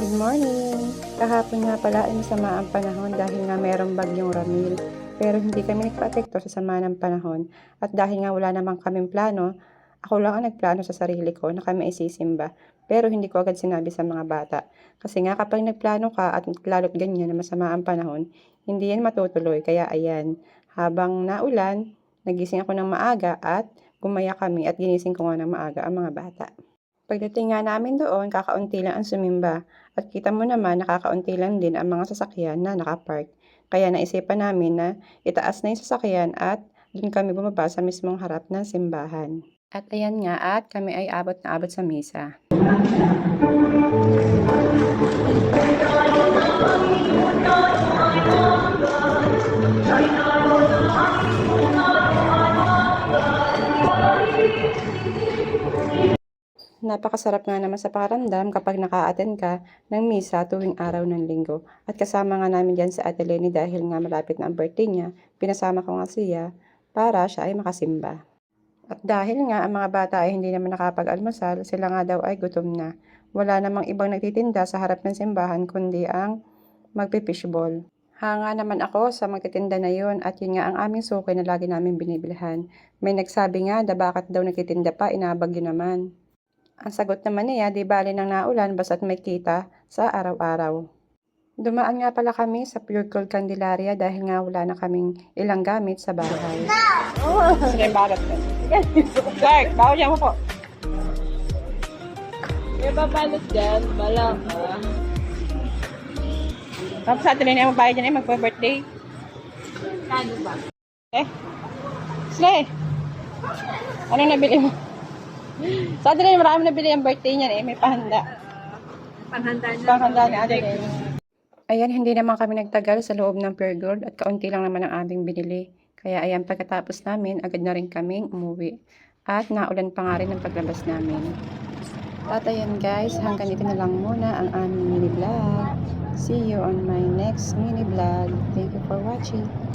Good morning! Kahapon nga pala ay masama ang panahon dahil nga merong bagyong Ramil. Pero hindi kami nagpa-apekto sa sama ng panahon. At dahil nga wala namang kaming plano, ako lang ang nagplano sa sarili ko na kami isisimba. Pero hindi ko agad sinabi sa mga bata. Kasi nga kapag nagplano ka at lalo't ganyan na masama ang panahon, hindi yan matutuloy. Kaya ayan, habang naulan, nagising ako ng maaga at gumaya kami at ginising ko nga ng maaga ang mga bata. Pagdating nga namin doon, kakaunti lang ang sumimba. At kita mo naman, nakakaunti lang din ang mga sasakyan na nakapark. Kaya naisipan namin na itaas na yung sasakyan at doon kami bumaba sa mismong harap ng simbahan. At ayan nga, at kami ay abot na abot sa misa. Napakasarap nga naman sa pakiramdam kapag naka-attend ka ng misa tuwing araw ng linggo. At kasama nga namin dyan sa Ate Lenny dahil nga malapit na ang birthday niya, pinasama ko nga siya para siya ay makasimba. At dahil nga ang mga bata ay hindi naman nakapag-almusal, sila nga daw ay gutom na. Wala namang ibang nagtitinda sa harap ng simbahan kundi ang magpipishball. Hanga naman ako sa magtitinda na yun at yun nga ang aming suki na lagi namin binibilhan. May nagsabi nga na bakit daw nagtitinda pa, inabagyo naman. Ang sagot naman niya, di bali nang naulan basta't may kita sa araw-araw. Dumaan nga pala kami sa Pure Gold Candelaria dahil nga wala na kaming ilang gamit sa bahay. Sige, balot ko. Clark, bawal niya mo po. May babalot dyan, bala ka. Tapos sa atin na magbayad dyan eh, magpa-birthday. Kano ba? Eh, Slay! Anong nabili mo? Sa na marami nabili ang birthday niyan eh, may pahanda. Panhanda na. Pahanda ni Lenny. Ayan, hindi naman kami nagtagal sa loob ng Pure Gold at kaunti lang naman ang aming binili. Kaya ayan, pagkatapos namin, agad na rin kaming umuwi. At naulan pa nga rin ang paglabas namin. At ayan guys, hanggang dito na lang muna ang aming mini vlog. See you on my next mini vlog. Thank you for watching.